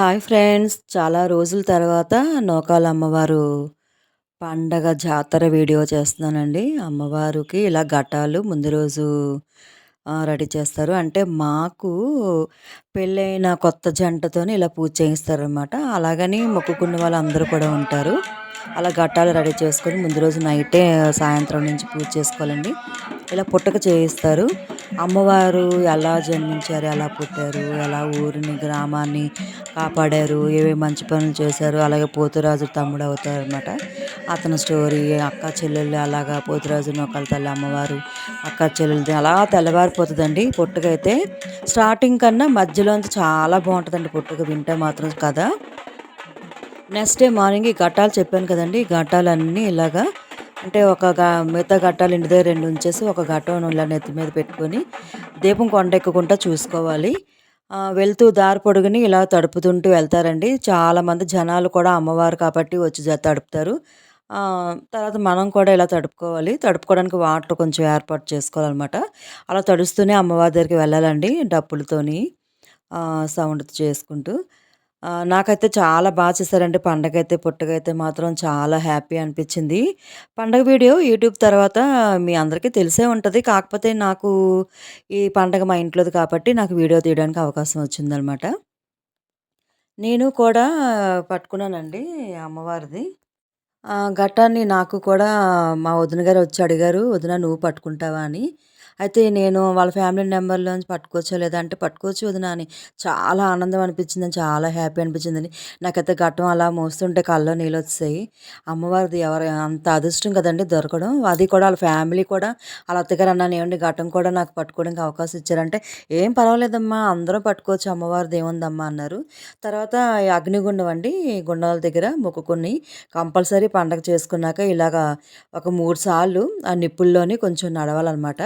Hi friends. చాలా రోజుల తర్వాత నోకాల అమ్మవారు పండగ జాతర వీడియో చేస్తున్నానండి. అమ్మవారికి ఇలా ఘటాలు ముందు రోజు రెడీ చేస్తారు. అంటే మాకు పెళ్ళైన కొత్త జంటతోనే ఇలా పూజ చేయిస్తారనమాట అలాగని మొక్కుకున్న వాళ్ళు అందరూ కూడా ఉంటారు. అలా ఘట్టాలు రెడీ చేసుకొని ముందు రోజు నైటే సాయంత్రం నుంచి పూజ చేసుకోవాలండి. ఇలా పుట్టక చేయిస్తారు. అమ్మవారు ఎలా జన్మించారు ఎలా పుట్టారు ఎలా ఊరిని గ్రామాన్ని కాపాడారు ఏవే మంచి పనులు చేశారు అలాగే పోతురాజు తమ్ముడు అవుతారు అనమాట అతని స్టోరీ అక్క చెల్లెళ్ళు అలాగా పోతురాజు నొక్కల తల్లి అమ్మవారు అక్క చెల్లెలది అలా తెల్లవారిపోతుందండి పుట్టుకైతే స్టార్టింగ్ కన్నా మధ్యలోంచి చాలా బాగుంటుందండి పుట్టుక వింటే మాత్రం కదా. నెక్స్ట్ డే మార్నింగ్ ఈ ఘట్టాలు చెప్పాను కదండి ఈ ఘట్టాలన్నీ ఇలాగా అంటే ఒక మిగతా ఘట్టాలు ఇంటి దగ్గర రెండు ఉంచేసి ఒక ఘట్టం ఇలా నెత్తి మీద పెట్టుకొని దీపం కొండ ఎక్కుకుంటా చూసుకోవాలి. వెళ్తూ దారి పొడుగుని ఇలా తడుపుతుంటూ వెళ్తారండి. చాలామంది జనాలు కూడా అమ్మవారు కాబట్టి వచ్చి తడుపుతారు. తర్వాత మనం కూడా ఇలా తడుపుకోవాలి. తడుపుకోవడానికి వాటర్ కొంచెం ఏర్పాటు చేసుకోవాలన్నమాట. అలా తడుస్తూనే అమ్మవారి దగ్గరికి వెళ్ళాలండి డప్పులతోని సౌండ్ చేసుకుంటూ. నాకైతే చాలా బాగా చేశారండి. పండగైతే పుట్టగైతే మాత్రం చాలా హ్యాపీ అనిపించింది. పండగ వీడియో యూట్యూబ్ తర్వాత మీ అందరికీ తెలిసే ఉంటుంది. కాకపోతే నాకు ఈ పండగ మా ఇంట్లోది కాబట్టి నాకు వీడియో తీయడానికి అవకాశం వచ్చిందనమాట నేను కూడా పట్టుకున్నానండి అమ్మవారిది. ఘట్టాన్ని నాకు కూడా మా వదిన గారు వచ్చి అడిగారు వదిన నువ్వు పట్టుకుంటావా? అని. అయితే నేను వాళ్ళ ఫ్యామిలీ నెంబర్లోంచి పట్టుకోవచ్చో లేదా అంటే పట్టుకోవచ్చు వదిన అని చాలా ఆనందం అనిపించిందని, చాలా హ్యాపీ అనిపించిందండి. నాకైతే ఘట్టం అలా మోస్తుంటే కళ్ళలో వచ్చాయి అమ్మవారిది ఎవరు అంత అదృష్టం కదండి దొరకడం. అది కూడా వాళ్ళ ఫ్యామిలీ కూడా వాళ్ళ అత్తగారు అన్నాను, ఏమండి ఘట్టం కూడా నాకు పట్టుకోవడానికి అవకాశం ఇచ్చారంటే" "ఏం పర్వాలేదమ్మా అందరూ పట్టుకోవచ్చు అమ్మవారిది ఏముందమ్మా" అన్నారు. తర్వాత అగ్నిగుండం అండి గుండాల దగ్గర మొక్కుకొని కంపల్సరీ పండగ చేసుకున్నాక ఇలాగా ఒక మూడు సార్లు ఆ నిప్పుల్లోనే కొంచెం నడవాలన్నమాట.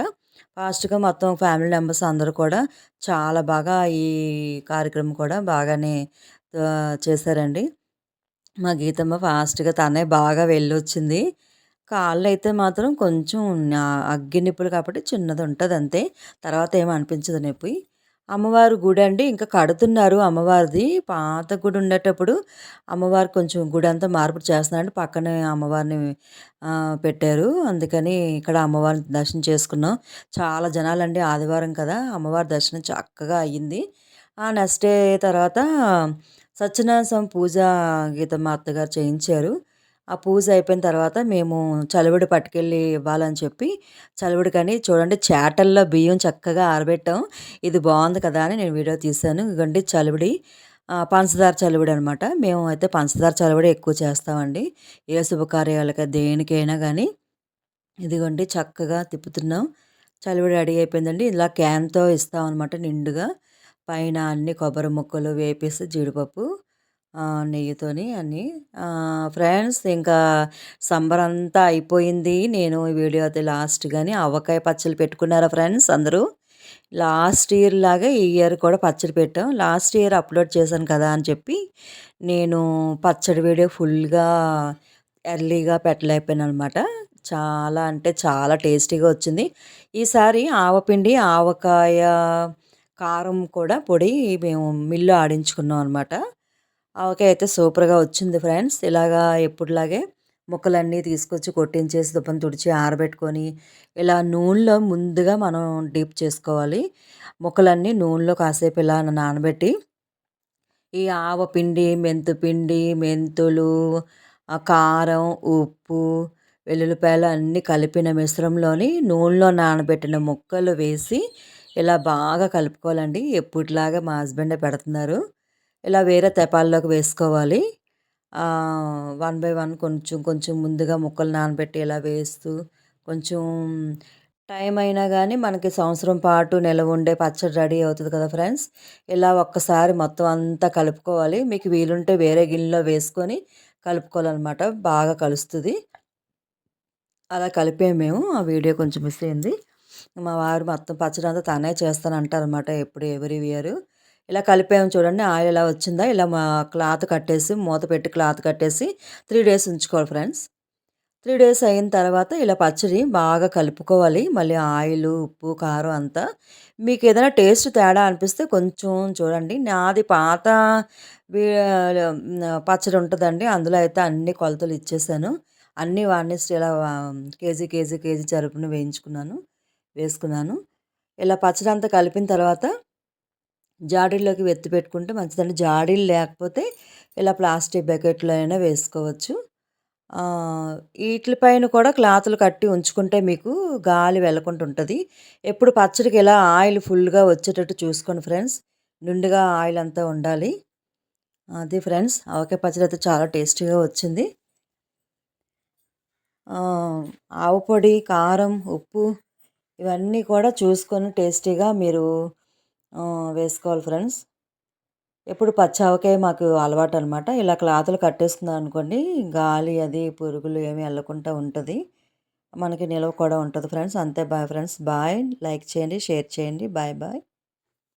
ఫాస్ట్‌గా మొత్తం ఫ్యామిలీ మెంబర్స్ అందరూ కూడా చాలా బాగా ఈ కార్యక్రమం కూడా బాగానే చేశారండి. మా గీతమ్మ ఫాస్ట్‌గా తనే బాగా వెళ్ళొచ్చింది. కాళ్ళైతే మాత్రం కొంచెం అగ్గి నిప్పులు కాబట్టి చిన్నది ఉంటుంది అంతే తర్వాత ఏమనిపించదు నొప్పి. అమ్మవారి గుడి అండి ఇంకా కడుతున్నారు అమ్మవారిది. పాత గుడి ఉండేటప్పుడు అమ్మవారు కొంచెం గుడి అంతా మార్పు చేస్తున్నారండి. పక్కనే అమ్మవారిని పెట్టారు. అందుకని ఇక్కడ అమ్మవారిని దర్శనం చేసుకున్నాం. చాలా జనాలండి ఆదివారం కదా! అమ్మవారి దర్శనం చక్కగా అయ్యింది. నెక్స్ట్ డే తర్వాత సత్యనారాయణ స్వామి పూజ గీతమ్మ అత్తగారు చేయించారు. ఆ పూజ అయిపోయిన తర్వాత మేము చలివిడి పట్టుకెళ్ళి ఇవ్వాలని చెప్పి చలివిడికని చూడండి చేటల్లో బియ్యం చక్కగా ఆరబెట్టాం. ఇది బాగుంది కదా అని నేను వీడియో తీశాను. ఇదిగోండి చలివిడి. పంచదార చలివిడి అనమాట మేము అయితే పంచదార చలివిడి ఎక్కువ చేస్తామండి. ఏ శుభకార్యాలకి దేనికైనా కానీ. ఇదిగోండి చక్కగా తిప్పుతున్నాం. చలివిడి రెడీ అయిపోయిందండి. ఇలా క్యాన్తో ఇస్తాం అనమాట నిండుగా. పైన అన్ని కొబ్బరి ముక్కలు వేపేసి జీడిపప్పు. నెయ్యితోని అన్నీ. ఫ్రెండ్స్ ఇంకా సంబర్ అంతా అయిపోయింది. నేను ఈ వీడియో అయితే లాస్ట్ కానీ ఆవకాయ పచ్చడి పెట్టుకున్నారా ఫ్రెండ్స్ అందరూ? లాస్ట్ ఇయర్ లాగా ఈ ఇయర్ కూడా పచ్చడి పెట్టాం. లాస్ట్ ఇయర్ అప్లోడ్ చేశాను కదా అని చెప్పి నేను పచ్చడి వీడియో ఫుల్గా ఎర్లీగా పెట్టలేకపోయాను అనమాట చాలా అంటే చాలా టేస్టీగా వచ్చింది. ఈసారి ఆవపిండి ఆవకాయ కారం కూడా పొడి మేము మిల్లు ఆడించుకున్నాం అనమాట. ఆవకాయ అయితే సూపర్గా వచ్చింది ఫ్రెండ్స్. ఇలాగా ఎప్పుడులాగే ముక్కలన్నీ తీసుకొచ్చి కొట్టించేసి దుప్పని తుడిచి ఆరబెట్టుకొని ఇలా నూనెలో ముందుగా మనం డీప్ చేసుకోవాలి. ముక్కలన్నీ నూనెలో కాసేపు ఇలా నానబెట్టి ఈ ఆవపిండి మెంతుపిండి మెంతులు కారం ఉప్పు వెల్లుల్లిపాయలు అన్నీ కలిపిన మిశ్రమంలోని నూనెలో నానబెట్టిన ముక్కలు వేసి ఇలా బాగా కలుపుకోవాలండి. ఎప్పుట్లాగా మా హస్బెండే పెడుతున్నారు. ఇలా వేరే తెపాల్లోకి వేసుకోవాలి. వన్ బై వన్ కొంచెం కొంచెం ముందుగా ముక్కలు నానబెట్టి ఇలా వేస్తూ కొంచెం టైం అయినా కానీ మనకి సంవత్సరం పాటు నిలవ ఉండే పచ్చడి రెడీ అవుతుంది కదా ఫ్రెండ్స్. ఇలా ఒక్కసారి మొత్తం అంతా కలుపుకోవాలి. మీకు వీలుంటే వేరే గిన్నెలో వేసుకొని కలుపుకోవాలన్నమాట. బాగా కలుస్తుంది. అలా కలిపే మేము. ఆ వీడియో కొంచెం మిస్ అయింది. మా వారు మొత్తం పచ్చడి అంతా తనే చేస్తానంటారనమాట ఎప్పుడు ఎవరి ఇయర్. ఇలా కలిపాము చూడండి ఆయిల్ ఎలా వచ్చిందా ఇలా మా క్లాత్ కట్టేసి మూత పెట్టి క్లాత్ కట్టేసి త్రీ డేస్ ఉంచుకోవాలి ఫ్రెండ్స్ త్రీ డేస్ అయిన తర్వాత ఇలా పచ్చడి బాగా కలుపుకోవాలి మళ్ళీ ఆయిల్ ఉప్పు కారం అంతా మీకు ఏదైనా టేస్ట్ తేడా అనిపిస్తే కొంచెం చూడండి. నాది పాత పచ్చడి ఉంటుందండి అందులో అయితే అన్ని కొలతలు ఇచ్చేసాను. అన్నీ వాడినేసి ఇలా కేజీ, కేజీ, కేజీ చరుపును వేయించుకున్నాను. వేసుకున్నాను. ఇలా పచ్చడి అంతా కలిపిన తర్వాత జాడీల్లోకి వెత్తి పెట్టుకుంటే మంచిదండి. జాడీలు లేకపోతే ఇలా ప్లాస్టిక్ బకెట్‌లో అయినా వేసుకోవచ్చు. వీటిపైన కూడా క్లాతులు కట్టి ఉంచుకుంటే మీకు గాలి వెళ్ళకుండా ఉంటుంది ఎప్పుడు పచ్చడికి ఇలా ఆయిల్ ఫుల్‌గా వచ్చేటట్టు చూసుకోండి ఫ్రెండ్స్. నిండుగా ఆయిల్ అంతా ఉండాలి. అది ఫ్రెండ్స్ ఆవకాయ పచ్చడి అయితే చాలా టేస్టీగా వచ్చింది. ఆవు పొడి, కారం, ఉప్పు ఇవన్నీ కూడా చూసుకొని టేస్టీగా మీరు వేసుకోవాలి ఫ్రెండ్స్. ఎప్పుడు పచ్చావకాయ మాకు అలవాటు అనమాట ఇలా క్లాతులు కట్టేసుకున్నామనుకోండి గాలి అది పురుగులు ఏమి వెళ్ళకుండా ఉంటుంది మనకి నిలవ కూడా ఉంటుంది ఫ్రెండ్స్. అంతే బాయ్ ఫ్రెండ్స్. బాయ్. లైక్ చేయండి, షేర్ చేయండి. Bye bye.